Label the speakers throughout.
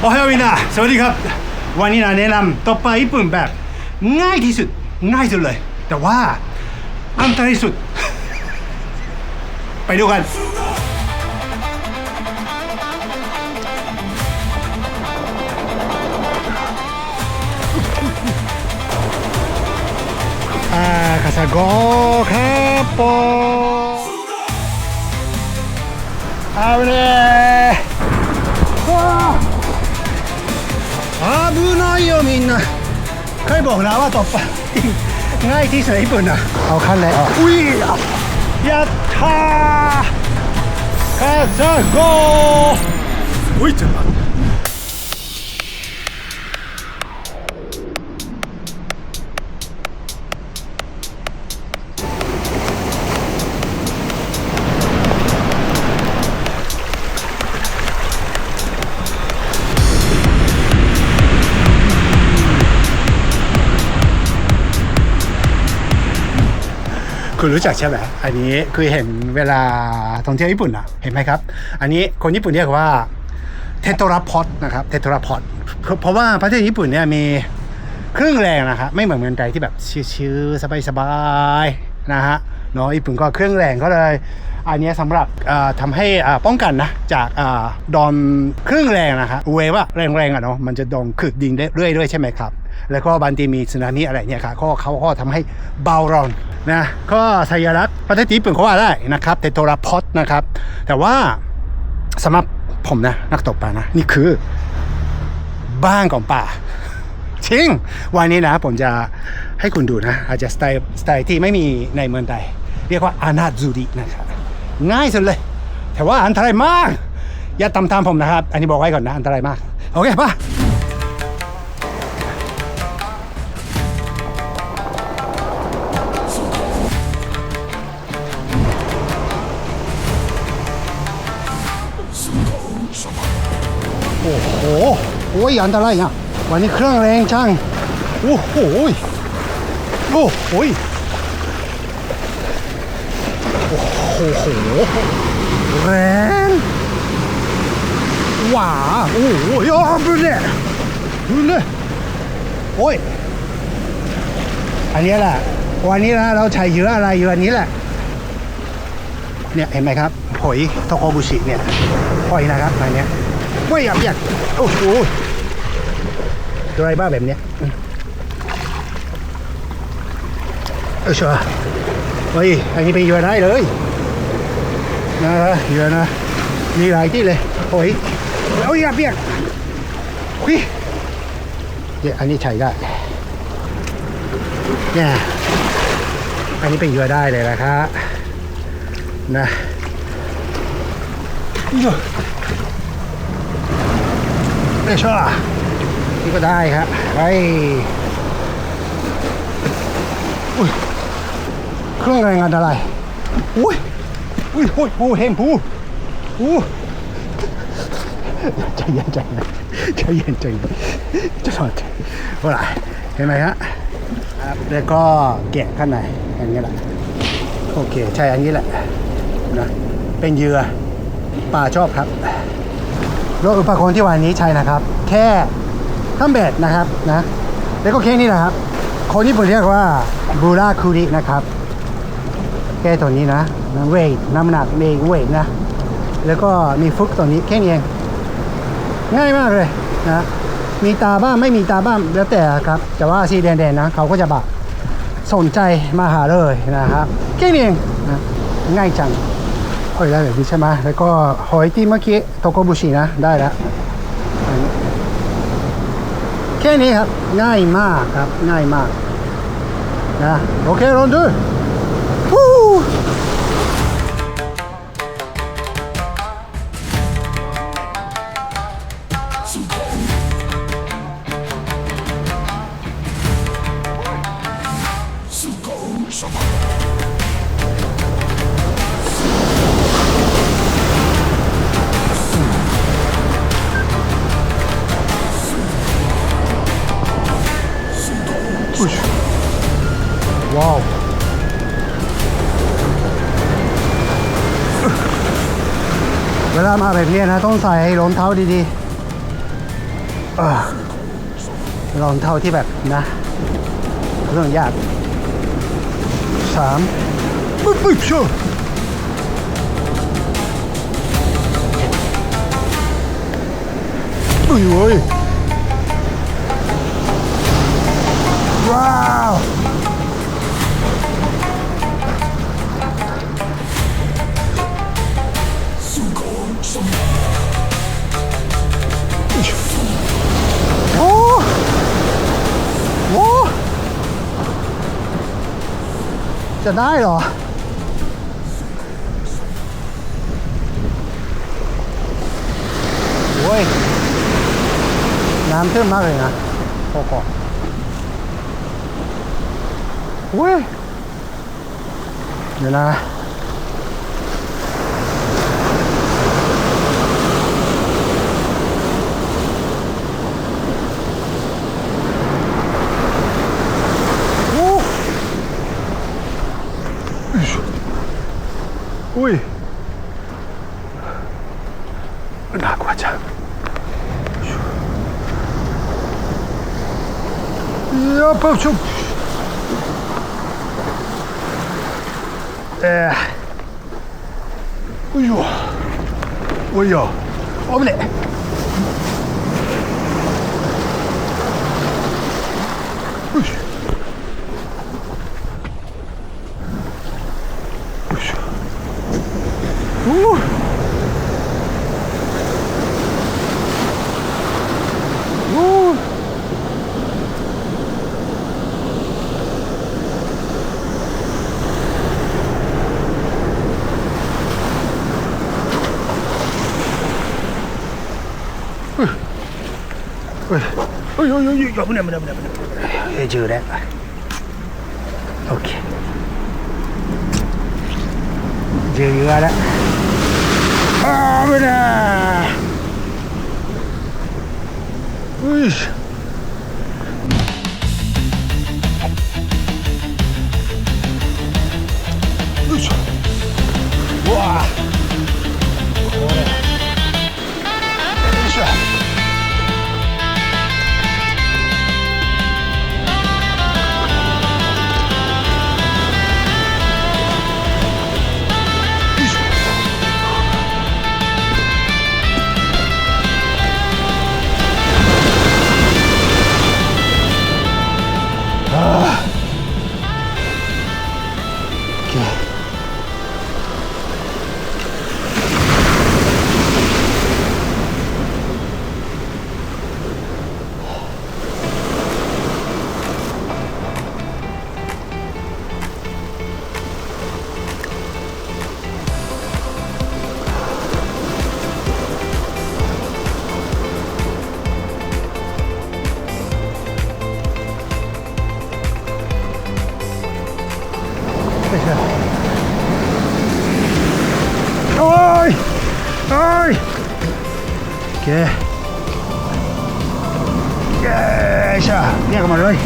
Speaker 1: โอเฮวินาสวัสดีครับ วันนี้นะแนะนำต่อไปญี่ปุ่นแบบ ง่ายที่สุดง่ายสุดเลย แต่ว่าอันตรายสุด ไปดูกัน อ่าคาซาโกครับผมเอาเลยว้า 危ないよみんなใครบอกนะว่าต่อไปง่ายที่สุดในญี่ปุ่นนะเอาขั้นเลยอุ้ยยัตถาคาซาโกอุ้ยจัง คุณรู้จักใช่ไหมอันนี้คือเห็นเวลาท่องเที่ยวญี่ปุ่นอะเห็นไหมครับ อันนี้คนญี่ปุ่นเรียกว่าเทโตราพอตนะครับเทโตราพอตเพราะว่าประเทศญี่ปุ่นเนี่ยมีเครื่องแรงนะครับไม่เหมือนเมืองไทยที่แบบชิวๆสบายๆนะฮะเนาะญี่ปุ่นก็เครื่องแรงก็เลย อันนี้ยสำหรับเอ่อทำให้ป้องกันนะจากอ่าโดนเครื่องแรงนะครับเวฟอะแรงๆอะเนาะมันจะโดนขึ้นดินเรื่อยๆใช่ไหมครับ แล้วก็บางทีมีสึนามิอะไรเนี่ยครับก็เขาก็ทำให้เบาร้อน นะก็สัญลักษณ์ประเทศญี่ปุ่นเขาว่าได้นะครับเทโตราพอตนะครับ แต่ว่าสำหรับผมนะนักตกปลานะ นี่คือบ้านของป่าจริงวันนี้นะผมจะให้คุณดูนะ อาจจะสไตล์สไตล์ที่ไม่มีในเมืองไทยเรียกว่าอานาจูรินะครับง่ายสุดเลย แต่ว่าอันตรายมาก อย่าตามตามผมนะครับ อันนี้บอกไว้ก่อนนะ อันตรายมาก โอเคป่ะ ยอันตรายนะวันนี้เครื่องแรงจังโอ้โหโอ้โหโอ้โหแรงหว้าโอ้โหยอมเลยดูเลยโอ้ยอันนี้แหละวันนี้นะเราใช้เยอะอะไรอยู่อันนี้แหละเนี่ยเห็นไหมครับหอยโทโกบุชิเนี่ยหอยนะครับอันเนี้ยไม่อยากอยากโอ้โห ตัวอะไรบ้างแบบเนี้ยเออชัวเฮ้ยอันนี้ไปเยอะได้เลยนะเยอะนะมีหลายที่เลยหอยโอ้ยอยาเปียกหุยเนี่ยอันนี้ใช้ได้เนี่ยอันนี้ไปเยอะได้เลยนะครับนะโย่ไม่ชอบ นี่ก็ได้ครับไปอุ้ยเครื่องแรงงานอะไรอุ้ยอุ้ยอุ้ยโอ้เฮมพูอู้ใจเย็นใจเย็นใจเย็นใจเย็นจะสอดเท่าไหร่เห็นไหมฮะครับแล้วก็แกะข้างในอย่างนี้แหละโอเคใช่อันนี้แหละนะเป็นเหยื่อปลาชอบครับรถอุปกรณ์ที่วันนี้ใช้นะครับ แค่ ข้ามเบ็ดนะครับนะแล้วก็แค่นี้นะครับคนญี่ปุ่นเรียกว่าบูราคุรินะครับแค่ตัวนี้นะนะเวทน้ำหนักเมงเวทนะ แล้วก็มีฟุกตัวนี้แค่นี้เองง่ายมากเลยนะมีตาบ้างไม่มีตาบ้างแล้วแต่ครับแต่ว่าสีแดงๆนะเขาก็จะแบบสนใจมาหาเลยนะครับแค่นี้เองนะง่ายจังหอยได้แบบนี้ใช่ไหมแล้วก็หอยที่เมื่อกี้โตโกบุชินะได้แล้ว แค่นี้ครับง่ายมากครับง่ายมากนะโอเคลองดู ลามาแบบนี้นะ ต้องใส่รองเท้าดีๆเอองเท่าที่แบบนะเรื่องยากสามปึ๊บปึ๊บชัวอุ้ยโว้ยว้าว โอ้โหจะได้เหรอ โอ้ย น้ำเพิ่มมากเลยนะพอก่อนโอ้ย เดี๋ยวนะ 抱住。哎，哎呦，哎呦，我们得。おいおいおいおい危ない危ない危ない危ない10連 OK 12割あ危ないよいしょ เช่เรียกมาเลย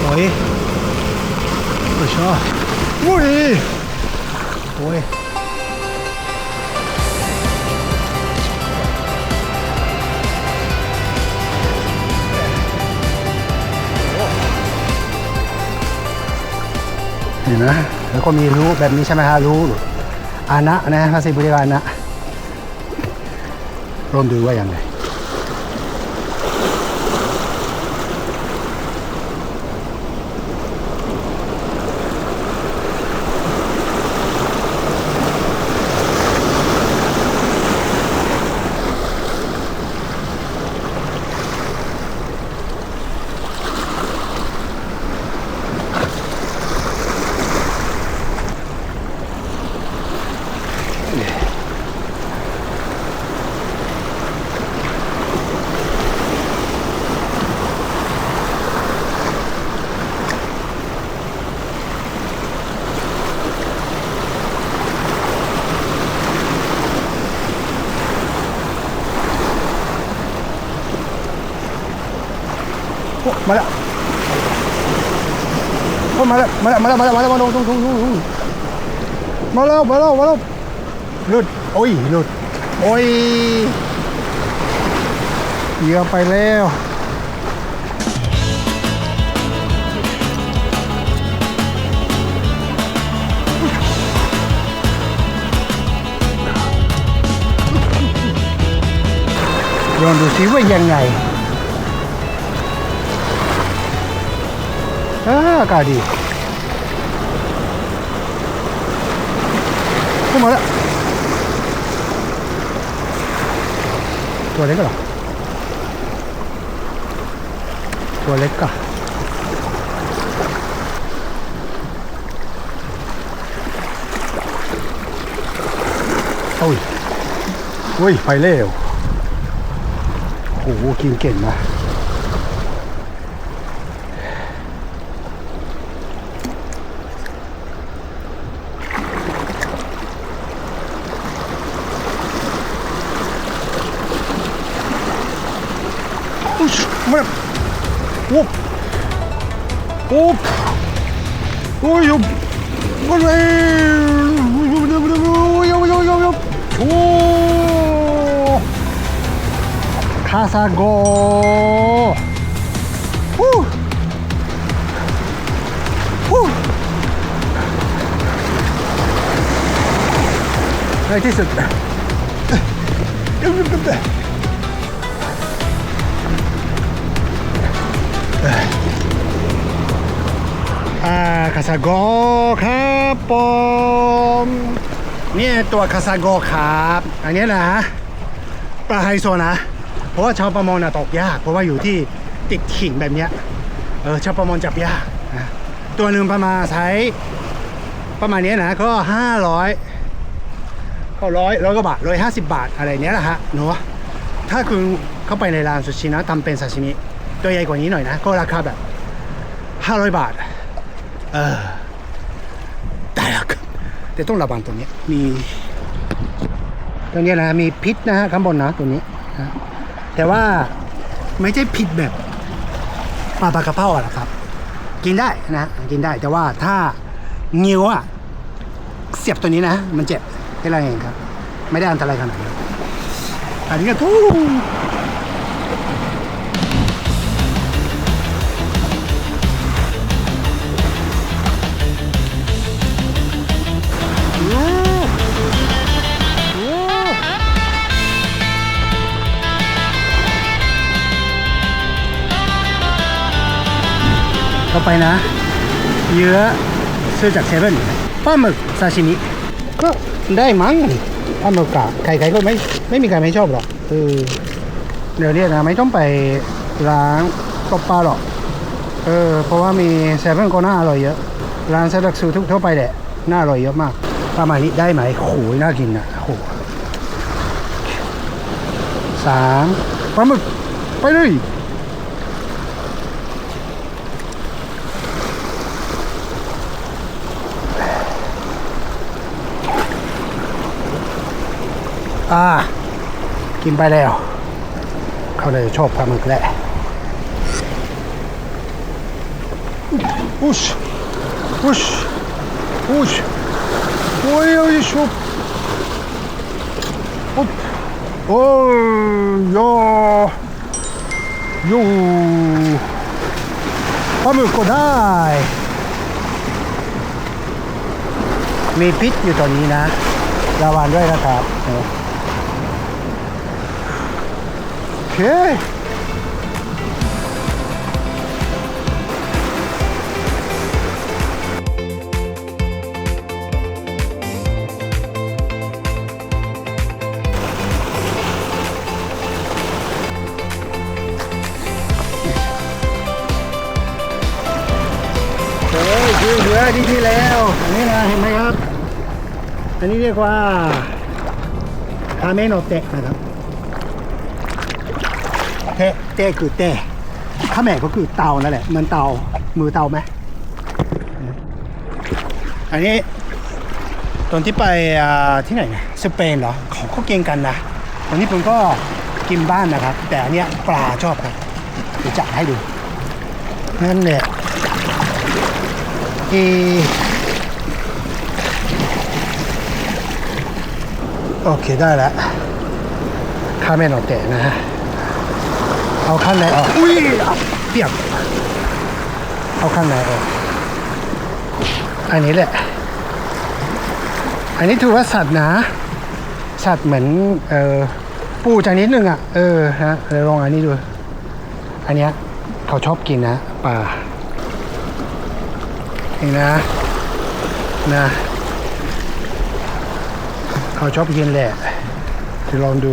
Speaker 1: โอ้ยโอ้ยชอวุ้ยโอ้ยเห็นไหแล้วก็มีรู้แบบนี้ใช่ไหมฮะรู้อานะนะภาษีบริการนะร่วมดูว่าอย่างไร มาแล้วมาแล้วมาแล้วมาแล้วมาแล้วมาแล้วมาแล้วมาแล้วมาแล้วมาแล้วหลุดโอ้ยหลุดโอ้ยเหยื่อไปแล้วลองดูซิว่ายังไงอาอากาศดี ขึ้นมาแล้วตัวเล็กเหรอตัวเล็กกะโอ้ยโอ้ย ไปเร็วโอ้โหกินเก่งนะ อุ๊ยมาโอ้โอ้โอ้ยยมาเลยโอ้ยโอ้ยโอ้ยโอ้ยโอ้คาซาโกฮู้ฮู้ในที่สุดเดี๋ยวเดี๋ยวเดี๋ยวอ่าคาซาโกครับผมเนี่ยตัวคาซาโกครับ อันนี้นะปลาไฮโซนะ เพราะว่าชาวประมงนะตกยาก เพราะว่าอยู่ที่ติดขิงแบบเนี้ยเออชาวประมงจับยากนะตัวหนึ่งประมาณใช้ประมาณนี้นะก็ห้าร้อยก็ร้อยร้อยกว่าบาทร้อยห้าสิบบาทอะไรเนี้ยแหละฮะเนาะถ้าคุณเข้าไปในร้านซูชินะทำเป็นซาชิมิ ตัวใหญ่กว่านี้หน่อยนะ ก็ราคาแบบห้าร้อยบาท เออแต่แต่ต้องระวังตัวนี้มีตัวนี้นะมีพิษนะฮะข้างบนนะตัวนี้นะแต่ว่าไม่ใช่พิษแบบปลาปลากระเพราอะนะครับ กินได้นะกินได้แต่ว่าถ้างิ้วอะเสียบตัวนี้นะ มันเจ็บแค่นั้นเองครับ ไม่ได้อันตรายขนาดนั้นอันนี้ก็ทู่ ต่อไปนะเยอะซื้อจากเซเว่นปลาหมึกซาชิมิก็ได้มั้งปลาหมึกกะใครๆก็ไม่ไม่มีใครไม่ชอบหรอกเออเดี๋ยวเนี้นะไม่ต้องไปร้านตบปลาหรอกเออเพราะว่ามีเซเว่นก็น่าอร่อยเยอะ ร้านสะดวกซื้อทุกทั่วไปแหละน่าอร่อยเยอะมากประมาณนี้ได้ไหมโอ้ยน่ากินอะโอ้โหสามปลาหมึกไปเลย อ่า กินไปแล้ว เขาเลยชอบปลาหมึกแหละอุชอุชอุชโอ้ยโอ้ยชุบอุ๊บโอ้ยโยโยปลาหมึกก็ได้ มีพิษอยู่ตอนนี้นะระวังด้วยนะครับโอ เคโอ้ยคือเหลือที่ที่แล้ว อันนี้นะเห็นไหมครับ อันนี้เรียกว่าคาเมโนเตะนะครับ เตะเตะคือเตะข้าแม่ก็คือเตานั่นแหละเหมือนเตามือเตาไหมอันนี้ตอนที่ไปที่ไหนนะสเปนเหรอเขาก็เก่งกันนะตอนนี้ผมก็กินบ้านนะครับ แต่อันเนี้ยปลาชอบครับเดี๋ยวจะให้ดูนั่นแหละเอโอเคได้แล้วข้าไม่นอนเตะนะฮะ เอาข้างในออกอุ้ยเปียกเอาข้างในออกอันนี้แหละ อันนี้ถือว่าสัตว์นะ สัตว์เหมือนเออปูจากนิดนึงอะ เออฮะเดี๋ยวลองอันนี้ดู อันเนี้ยเขาชอบกินนะปลาเองนะนะเขาชอบกินแหละเดี๋ยวลองดู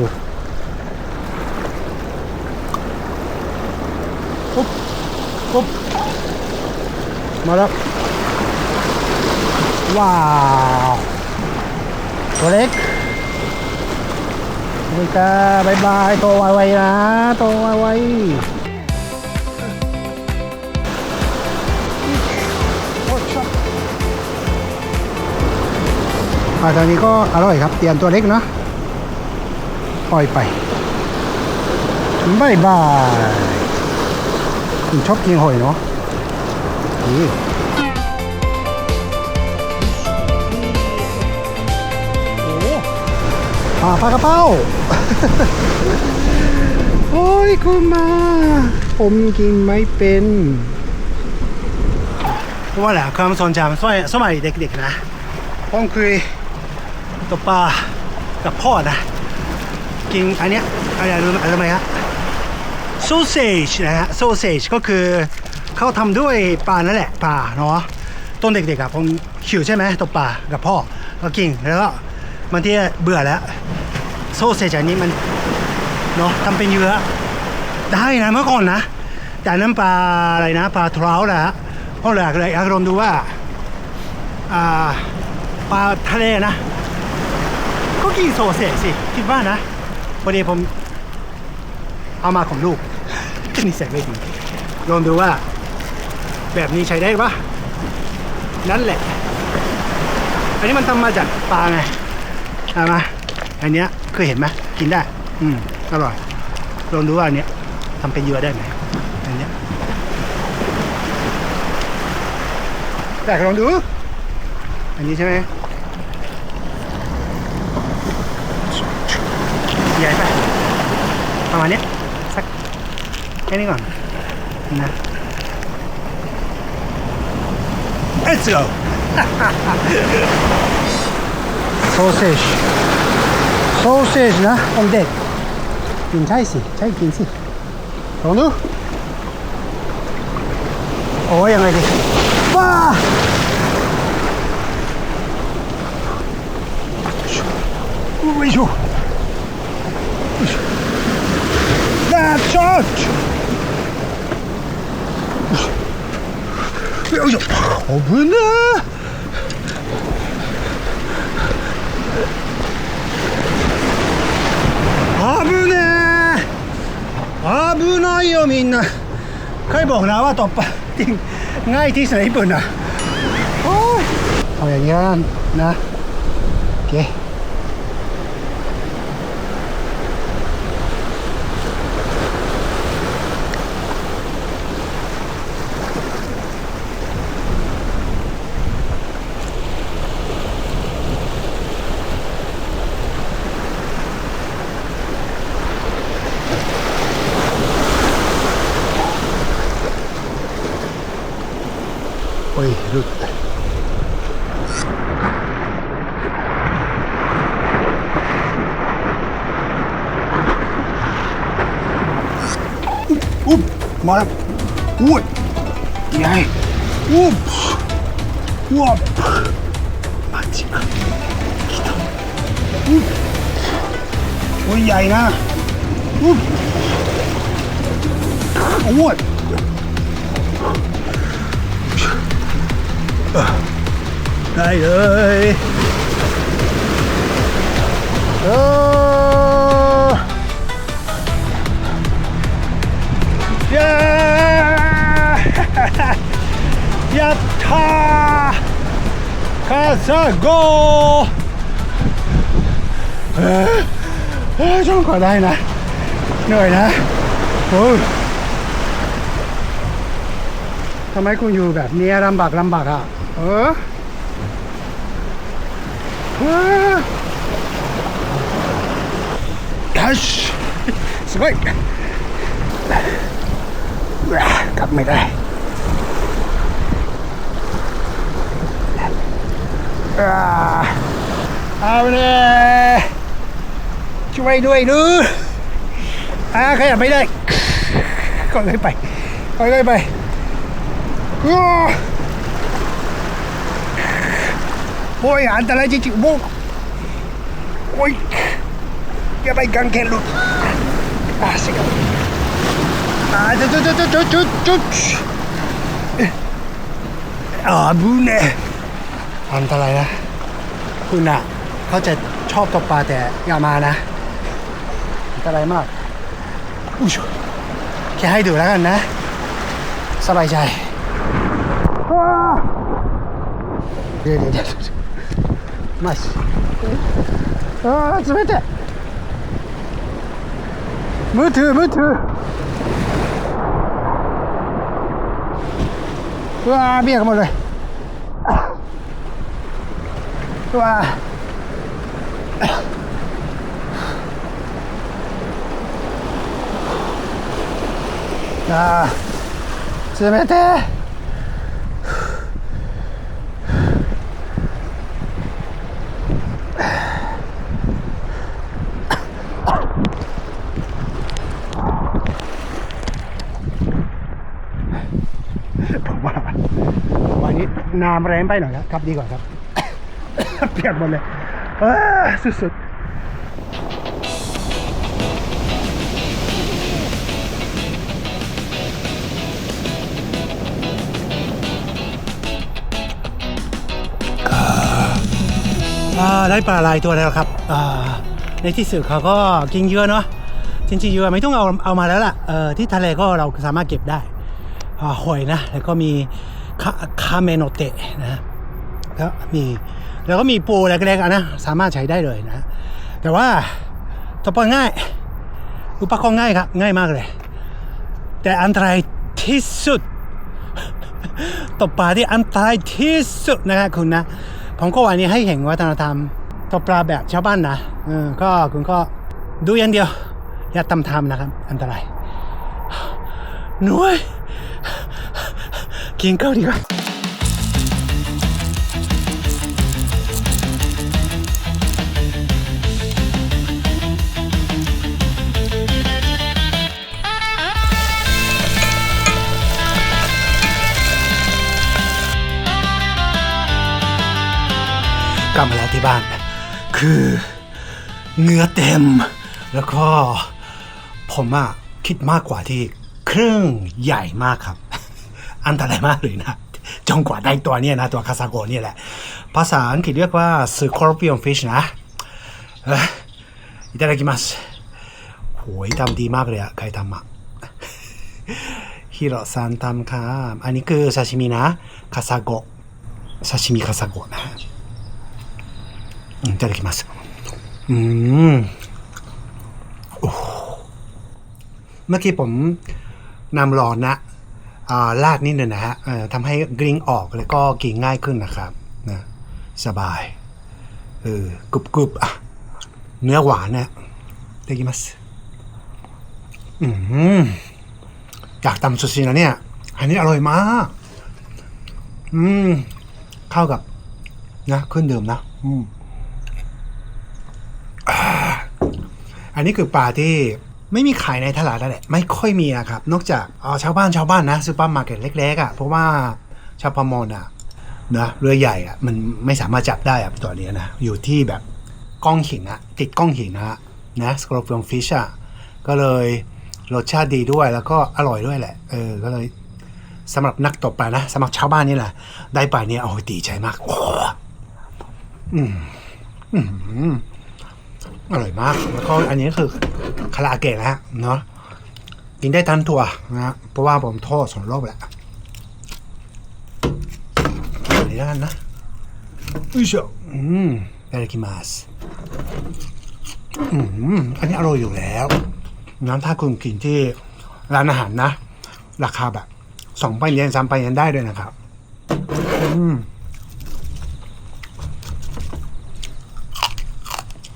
Speaker 1: ปุ๊บปุ๊บมาแล้ว ว้าว ตัวเล็กนี่ก็บายบายโตไวๆนะโตไวๆอาตอนนี้ก็อร่อยครับ เตียมตัวเล็กเนาะปล่อยไปบายบาย คุณชอบกินหอยเนาะนี่ปลาปลากระเป้า โอ้ยคุณมา ผมกินไม่เป็นเพราะว่าแหละความสนใจสมัยสมัยเด็กๆนะผมเคยตกปลากับพ่อนะ กินอันเนี้ยอะไรรู้อะไรไหมฮะ ซเซจนะฮะโซเซจก็คือเขาทำด้วยปลานั่นแหละปลาเนาะต้นเด็กๆอะผมขิวใช่ไหมตกปลากับพ่อก็กินแล้วก็บางทีเบื่อแล้วโซเซจอันนี้มันเนาะทำเป็นเยื่อได้นะเมื่อก่อนนะ แต่นั้นปลาอะไรนะปลาทราวนะฮะเพราะเลยอยากเลยอากลองดูว่าอ่าปลาทะเลนะ ก็กินโซเซจสิคิดว่านะพอดีผมเอามาของลูก นิสัยไม่ดีลองดูว่า แบบนี้ใช้ได้ปะนั่นแหละ อันนี้มันทำมาจากปลาไงเอามาอันเนี้ยเคยเห็นไหมกินได้ อืมอร่อยลองดูว่าอันเนี้ยทำเป็นเยื่อได้ไหมอันเนี้ยแต่ลองดู อันนี้ใช่ไหมใหญ่ไปประมาณนี้ ยสักแค่นี้ก่อนนะ Let's go โซเซจโซเซจนะของเด็กกินใช่สิใช่กินสิลองดูโอ้ยยังไงดี ょ危ねえ危ねえ危ないよみんなใครบอกนะว่าตบปลาจริงง่ายที่สุดในญี่ปุ่นนะโอ้ยเอาอย่างนี้กันนะโอเค โอ้ยได้เลยเออเย้ยัต ทำไมคุณอยู่แบบนี้ลำบากลำบากอะ เออทัชสบายกลับไม่ได้ว้าเอาเลยช่วยด้วยดูอ่าขยับไม่ได้ก็เลยไปก็เลยไป โอ้ยอันตรายจริงๆโว้ยโอ้ยอย่าไปกังแขนหลุดอ่าสิครับอ่าจุดจุดจุดจุดจุดจุดอ่าบุญเนี่ยอันตรายนะคุณอะเขาจะชอบตกปลาแต่อย่ามานะอันตรายมากอุ้ยแค่ให้ดูแล้วกันนะ สบายใจ いやいやいやマジああ冷てムトゥムトゥうわー。ビアが漏れうわああ冷て น้ำแรงไปหน่อยแล้วครับดีกว่าครับ เปียกหมดเลยเอ้อสุดๆได้ปลาลายตัวแล้วครับในที่สุดเขาก็กินเยอะเนาะจริงๆเยอะไม่ต้องเอาเอามาแล้วล่ะที่ทะเลก็เราสามารถเก็บได้อหอยนะ แล้วก็มี คาเมโนเตะนะแล้วมีแล้วก็มีปูเล็กๆอะนะสามารถใช้ได้เลยนะ แต่ว่าตบปลาง่าย อุปกรณ์ง่ายครับ ง่ายมากเลย แต่อันตรายที่สุดตบปลาที่อันตรายที่สุดนะครับคุณนะผมก็วันนี้ให้เห็นวัฒนธรรมตบปลาแบบชาวบ้านนะเออก็คุณก็ดูอย่างเดียว อย่าตำทำนะครับ อันตรายหน่วย กินข้าวดีกว่าลับมาแล้วที่บ้าน คือเนื้อเต็ม แล้วก็ผมอะคิดมากกว่าที่เครื่องใหญ่มากครับ อันตรายมากเลยนะ จนกว่าได้ตัวเนี้ยนะ ตัวคาซาโกะเนี่ยแหละ ภาษาอังกฤษเรียกว่า scorpion fish นะเอ้ยいただきますโหยทำดีมากเลยอะใครทำอะฮิโรซันทำครับอันนี้คือซาชิมินะคาซาโกะซาชิมิคาซาโกะนะอืมいただきますอืมโอ้เมื่อกี้ผมนำร้อนนะ อ่า ลาดนิดหนึงนะฮะทำให้กริ้งออกแล้วก็กินง่ายขึ้นนะครับนะสบายเออกรุบกรุบอะเนื้อหวานนะได้กินมัสอืมอยากตำซูชินะเนี่ย อันนี้อร่อยมาก อืม เข้ากับ นะเครื่องดื่มนะ อืมอ่าอันนี้คือปลาที่ ไม่มีขายในตลาดแล้วแหละ ไม่ค่อยมีนะครับ นอกจากอ๋อชาวบ้านชาวบ้านนะซูเปอร์มาร์เก็ตเล็กๆอะเพราะว่าชาวประมงอะนะเรือใหญ่อะมันไม่สามารถจับได้อะตัวเนี้ยนะ อยู่ที่แบบก้องหินอะติดก้องหินนะฮะนะสโครฟิองฟิชอะก็เลยรสชาติดีด้วยแล้วก็อร่อยด้วยแหละ เออ ก็เลยสำหรับนักตกปลานะสำหรับชาวบ้านนี่แหละ ได้ปลาเนี่ยโอ้ดีใจมาก โอ้อืมอืม อร่อยมาก แล้วก็อันนี้คือคาราเกะแล้วเนาะกินได้ทันงตัวนะเพราะว่าผมทอดสองรอบแหละอันนี้แล้วกันนะอุ้ยเชียวอืมไปเลยกิมาสอืมอันนี้อร่อยอยู่แล้วงั้นถ้าคุณกินที่ร้านอาหารนะ ราคาแบบสองไปเยนสามไปเยนได้ด้วยนะครับ อืม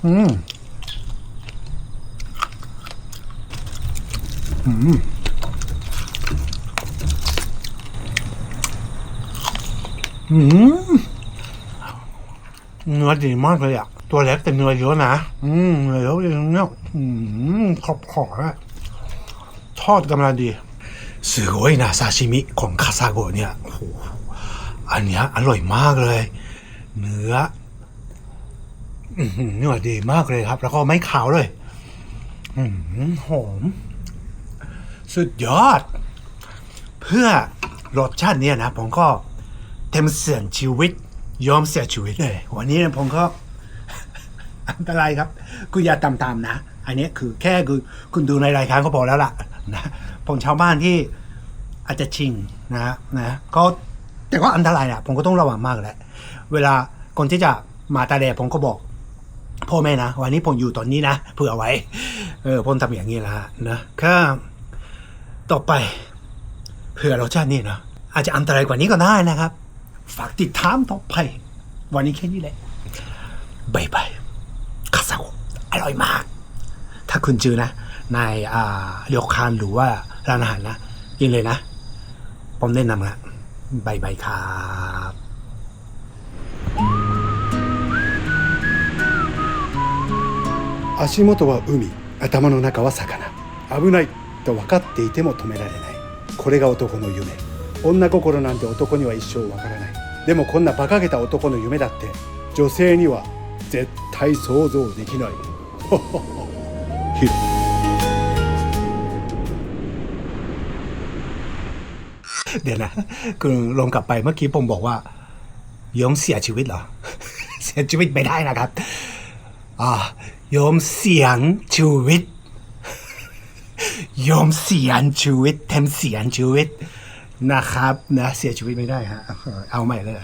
Speaker 1: อืม เนื้อดีมากเลยอะ ตัวเล็กแต่เนื้อเยอะนะ อืมเนื้อเยอะเลยเนี่ยอืมขอบขอบทอดกำลังดีสวยนะซาชิมิของคาซาโกเนี่ยโหอันเนี้ยอร่อยมากเลย เนื้อเนื้อดีมากเลยครับ แล้วก็ไม่ขาวเลยหอม สุดยอด เพื่อรสชาติเนี่ยนะ ผมก็เต็มเสียนชีวิต ยอมเสียชีวิตเลย วันนี้ผมก็ อันตรายครับ คุณอย่าตามตามๆนะ อันนี้คือแค่คือคุณดูในรายการก็พอแล้วล่ะนะผมชาวบ้านที่อาจจะชิงนะนะก็แต่ก็อันตรายอะผมก็ต้องระวังมากแหละเวลาคนที่จะมาตาแดดผมก็บอกพ่อแม่นะ วันนี้ผมอยู่ตอนนี้นะเผื่อไว้ เออผมทำอย่างนี้ละนะก็ ต่อไป เผื่อรสชาตินี่นะอาจจะอันตรายกว่านี้ก็ได้นะครับ ฝากติดตามต่อไป วันนี้แค่นี้แหละบายบายคาซาโกะอร่อยมาก ถ้าคุณเจอนะ ในอ่าเรียวคานหรือว่าร้านอาหารนะกินเลยนะ ผมแนะนำละบายบายครับ
Speaker 2: 足元は海頭の中は魚危ない と分かっていても止められないこれが男の夢女心なんて男には一生わからないでもこんな馬鹿げた男の夢だって女性には絶対想像できないほほほヒロ
Speaker 1: เดี๋ยวนะ คือลงกลับไปเมื่อกี้ผมบอกว่า ยอมเสียชีวิตเหรอ เสียชีวิตไม่ได้นะครับ อ่ายอมเสียงชีวิต ยอมเสียชีวิตแทมเสียชีวิตนะครับนะเสียชีวิตไม่ได้ฮะเอาใหม่เลย